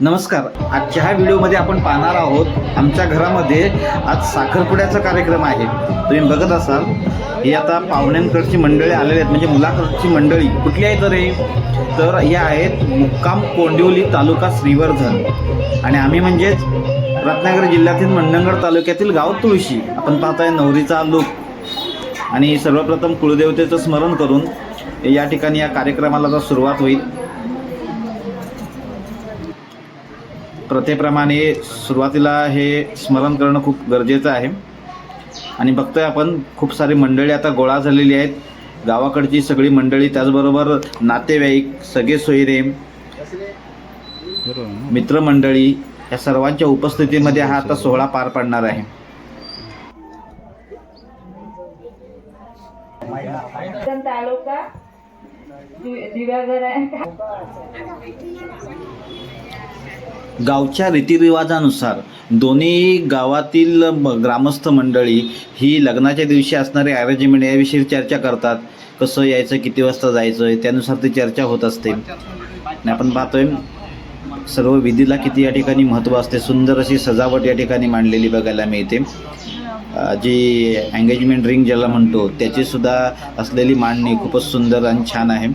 नमस्कार. आजच्या ह्या व्हिडिओमध्ये आपण पाहणार आहोत आमच्या घरामध्ये आज साखरपुड्याचा कार्यक्रम आहे. तुम्ही बघत असाल ही आता पाहुण्यांकडची मंडळी आलेली आहेत. म्हणजे मुलाकडची मंडळी. कुठली आहे तर हे? तर या आहेत मुक्काम कोंडिवली तालुका श्रीवर्धन. आणि आम्ही म्हणजेच रत्नागिरी जिल्ह्यातील मंडणगड तालुक्यातील गाव तुळशी. आपण पाहताय नवरीचा लुक. आणि सर्वप्रथम कुळदेवतेचं स्मरण करून या ठिकाणी या कार्यक्रमाला सुरुवात होईल. प्रथेप्रमाणे सुरुवातीला हे स्मरण करणं खूप गरजेचं आहे. आणि बघतोय आपण खूप सारी मंडळी आता गोळा झालेली आहेत. गावाकडची सगळी मंडळी त्याचबरोबर नातेवाईक सगळे सोयरे मित्रमंडळी या सर्वांच्या उपस्थितीमध्ये हा आता सोहळा पार पडणार आहे. तालुका दिव्यागर आहे. गावच्या रीतिरिवाजानुसार दोन्ही गावातील ग्रामस्थ मंडळी ही लग्नाच्या दिवशी असणारे अरेंजमेंट याविषयी चर्चा करतात. कसं यायचं किती वाजता जायचं त्यानुसार ती चर्चा होत असते. आणि आपण पाहतोय सर्व विधीला किती या ठिकाणी महत्त्व असते सुंदर अशी सजावट या ठिकाणी मांडलेली बघायला मिळते. जी एंगेजमेंट रिंग ज्याला म्हणतो त्याचीसुद्धा असलेली मांडणी खूपच सुंदर आणि छान आहे.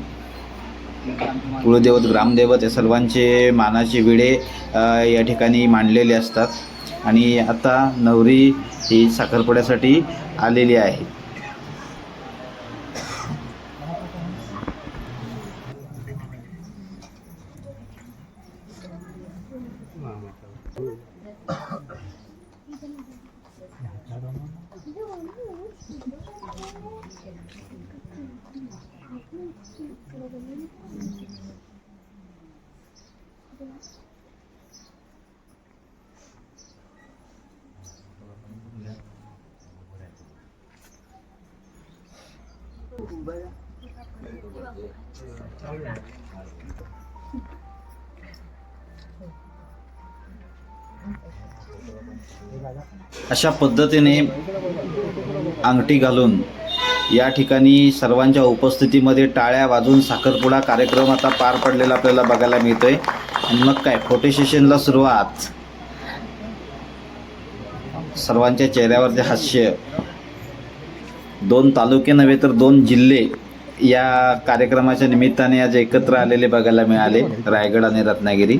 कुळदेवत ग्रामदेवत या सर्वांचे मानाचे विडे या ठिकाणी मांडलेले असतात. आणि आता नवरी ही साखरपुड्यासाठी आलेली आहे. अशा पद्धतीने अंगठी घालून या ठिकाणी सर्वांच्या उपस्थितीमध्ये टाळ्या वाजून साखरपुडा कार्यक्रम आता पार पडलेला आपल्याला बघायला मिळतोय. आणि मग काय फोटो सेशनला सुरुवात. सर्वांच्या चेहऱ्यावरचे हास्य दोन तालुके नव्हे तर दोन जिल्हे या कार्यक्रमाच्या निमित्ताने आज एकत्र आलेले बघायला मिळाले रायगड आणि रत्नागिरी.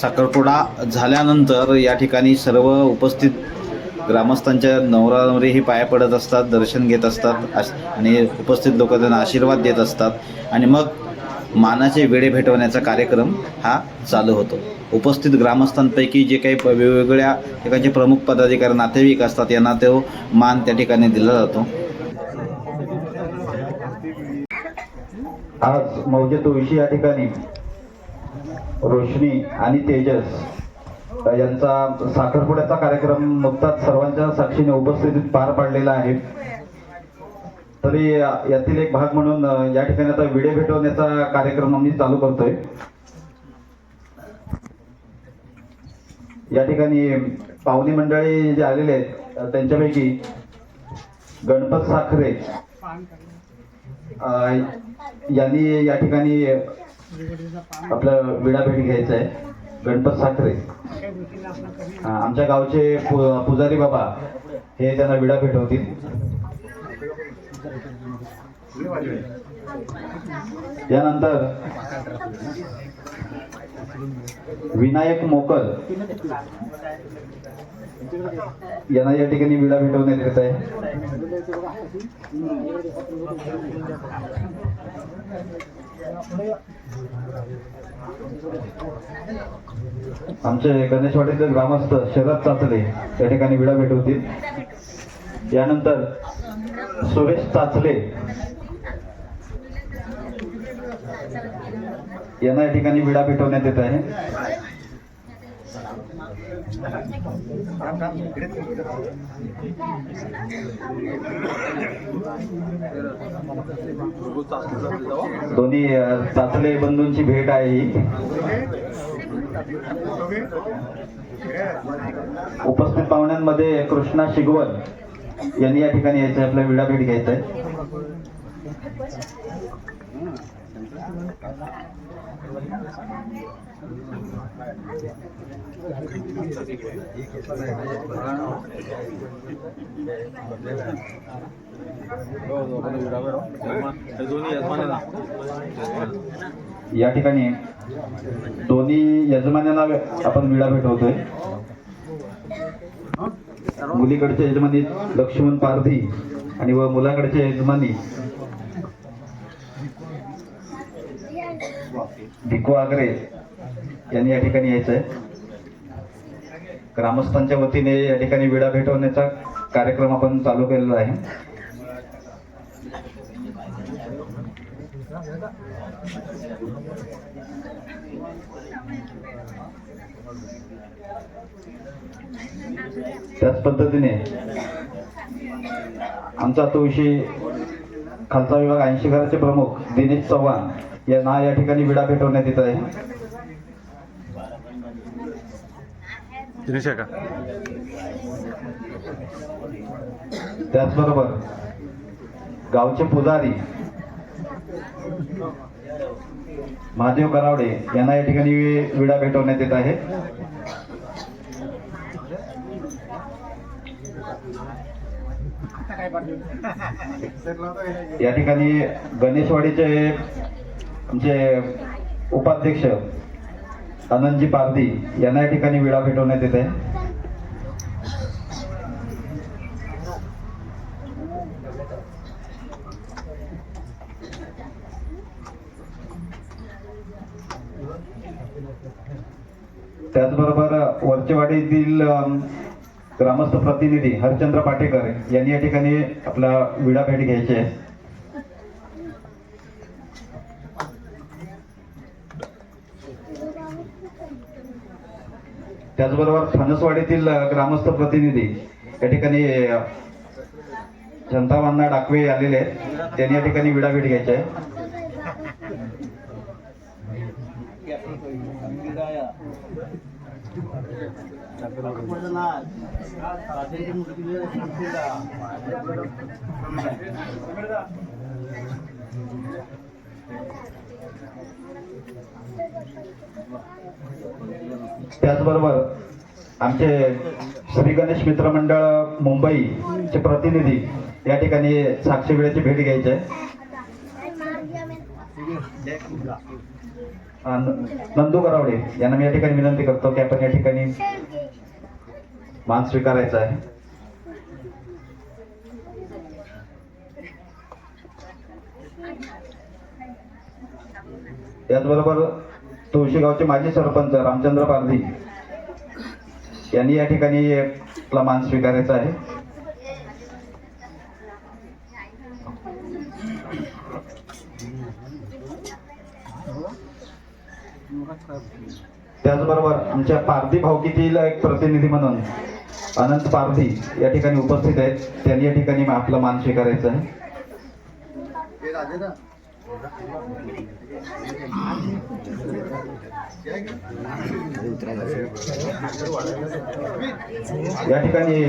साखरपुडा झाल्यानंतर या ठिकाणी सर्व उपस्थित ग्रामस्थांच्या नवरा नवरी पाया पडत असतात दर्शन घेत असतात आणि उपस्थित लोक त्यांना आशीर्वाद देत असतात. आणि मग मानाचे वेळे भेटवण्याचा कार्यक्रम हा चालू होतो. उपस्थित ग्रामस्थांपैकी जे काही वेगवेगळ्या ठिकाणचे प्रमुख पदाधिकारी नातेवाईक असतात यांना तो मान त्या ठिकाणी दिला जातो. आज मौजे तुळशी या ठिकाणी. रोशनी आणि तेजस यांचा साखरपुड्याचा कार्यक्रम नुकताच सर्वांच्या साक्षीने उपस्थितीत पार पाडलेला आहे. तरी यातील एक भाग म्हणून या ठिकाणी आता विडे भेटवण्याचा कार्यक्रम आम्ही चालू करतोय. या ठिकाणी पाहुणे मंडळी जे आलेले आहेत त्यांच्यापैकी गणपत साखरे यांनी या ठिकाणी आपलं विडा भेट घ्यायचं आहे. गणपत साखरे. आमच्या गावचे पु- पुजारी बाबा हे त्यांना विडा भेटवतील त्यानंतर विनायक मोकल. यांना या ठिकाणी विडा भेटवण्यात येत आहे. आमचे गणेशवाडीचे ग्रामस्थ शरद चाचले या ठिकाणी विडा भेटवतील. यानंतर सुरेश चाचले यांना या ठिकाणी विडा भेटवण्यात येत आहे. दोन्ही चाचले बंधूंची भेट आहे ही. उपस्थित पाहुण्यांमध्ये कृष्णा शिगवल यांनी या ठिकाणी यायचं आहे, आपला विडा भेट घ्यायचा आहे. या ठिकाणी दोन्ही यजमान्यांना आपण विडा भेटवतोय. मुलीकडच्या यजमानी लक्ष्मण पारधी आणि व मुलाकडच्या यजमानी भिको आगरे यांनी या ठिकाणी यायचं आहे ग्रामस्थांच्या वतीने या ठिकाणी विडा भेटवण्याचा कार्यक्रम आपण चालू केलेला आहे. त्याच पद्धतीने आमचा तो विषय खालचा विभाग ऐंशी घराचे प्रमुख दिनेश चव्हाण यांना या ठिकाणी विडा भेटवण्यात येत आहे. त्याचबरोबर गावचे पुजारी महादेव करावडे यांना या ठिकाणी विडा भेटवण्यात येत आहे. या ठिकाणी गणेशवाडीचे आमचे उपाध्यक्ष आनंदजी पारदी यांना या ठिकाणी विडा भेटवण्यात येत आहे. त्याचबरोबर वरचेवाडीतील ग्रामस्थ प्रतिनिधी हरचंद्र पाटेकर यांनी या ठिकाणी आपला विडा भेट घ्यायची आहे. त्याचबरोबर फणसवाडीतील ग्रामस्थ प्रतिनिधी या ठिकाणी अ, जनतावांना डाकवे आलेले आहेत. त्यांनी या ठिकाणी विडा भेट घ्यायची आहे. त्याचबरोबर आमचे श्री गणेश मित्र मंडळ मुंबईचे प्रतिनिधी या ठिकाणी साक्षी वेळेची भेट घ्यायची. आहे नंदू करावडे यांना मी या ठिकाणी विनंती करतो की आपण या ठिकाणी मान स्वीकारायचा आहे. त्याचबरोबर तुळशीगावचे माजी सरपंच रामचंद्र पारधी यांनी या ठिकाणी आपला मान स्वीकारायचा आहे. त्याचबरोबर आमच्या पारधी भावकीतील एक प्रतिनिधी म्हणून अनंत पारधी या ठिकाणी उपस्थित आहेत. त्यांनी या ठिकाणी आपला मान स्वीकारायचा आहे. या ठिकाणी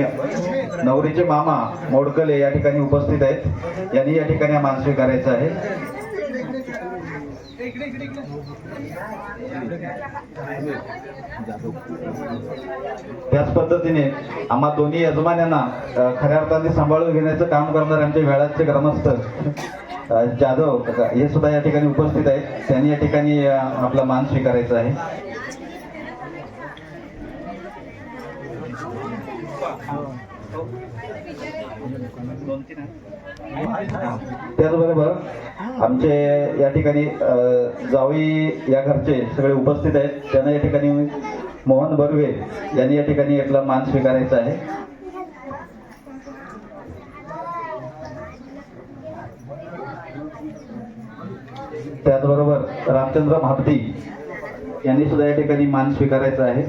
नवरीचे मामा मोडकले या ठिकाणी उपस्थित आहेत. यांनी या ठिकाणी मान स्वीकारायचा आहे. त्याच पद्धतीने आम्हा दोन्ही यजमान्यांना खऱ्या अर्थाने सांभाळून घेण्याचं काम करणारे आमचे वेळाचे ग्रामस्थ जाधव हे सुद्धा या ठिकाणी उपस्थित आहेत. त्यांनी या ठिकाणी आपला मान स्वीकारायचा आहे. त्याचबरोबर आमचे या ठिकाणी जावई या घरचे सगळे उपस्थित आहेत. त्यांना या ठिकाणी मोहन बर्वे यांनी या ठिकाणी आपला मान स्वीकारायचा आहे. त्याचबरोबर रामचंद्र भारती यांनी सुद्धा या ठिकाणी मान स्वीकारायचा आहे.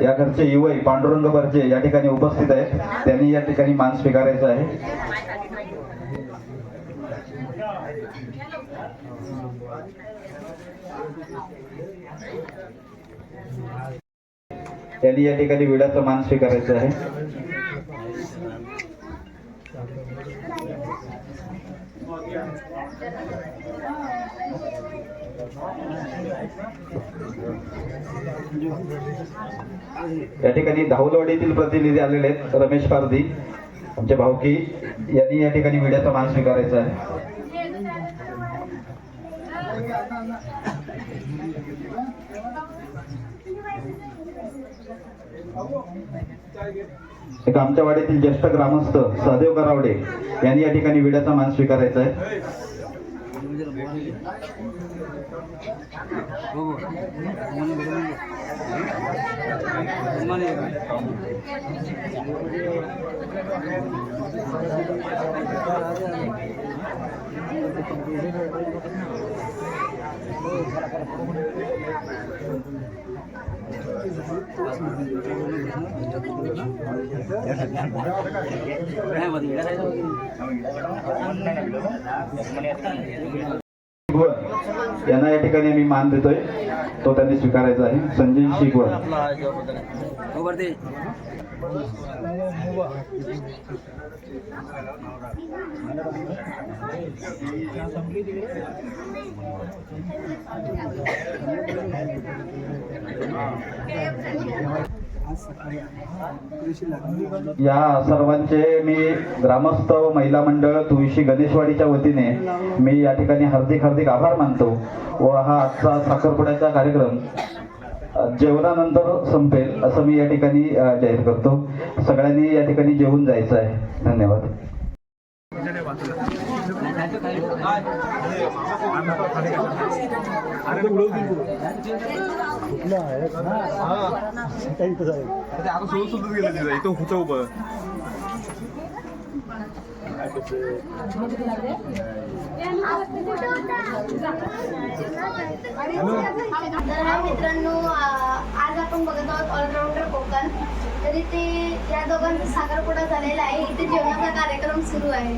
या घरचे युवक पांडुरंग बर्जे या ठिकाणी उपस्थित आहेत. त्यांनी या ठिकाणी मान स्वीकारायचा आहे. त्यांनी या ठिकाणी विड्याचं मान स्वीकारायचं आहे. या ठिकाणी धावलवाडीतील प्रतिनिधी आलेले आहेत रमेश पारधी आमचे भाऊकी यांनी या ठिकाणी विड्याचा मान स्वीकारायचा आहे. एक आमच्या वाडीतील ज्येष्ठ ग्रामस्थ सहदेव करावडे यांनी या ठिकाणी विड्याचा मान स्वीकारायचा आहे. यांना या ठिकाणी आम्ही मान देतोय. तो त्यांनी स्वीकारायचा आहे. संजय शिगवण या सर्वांचे मी ग्रामस्थ व महिला मंडळ तुळशी गणेशवाडीच्या वतीने मी या ठिकाणी हार्दिक हार्दिक आभार मानतो व हा आजचा साखरपुड्याचा कार्यक्रम जेवणानंतर संपेल असं मी या ठिकाणी जाहीर करतो. सगळ्यांनी या ठिकाणी जेवून जायचं आहे. धन्यवाद. इथं होतं उभं मित्रांनो आज आपण बघत आहोत ऑलराऊंडर कोकण. तरी ते या दोघांचा साखरपुडा झालेला आहे. इथे जेवणाचा कार्यक्रम सुरू आहे.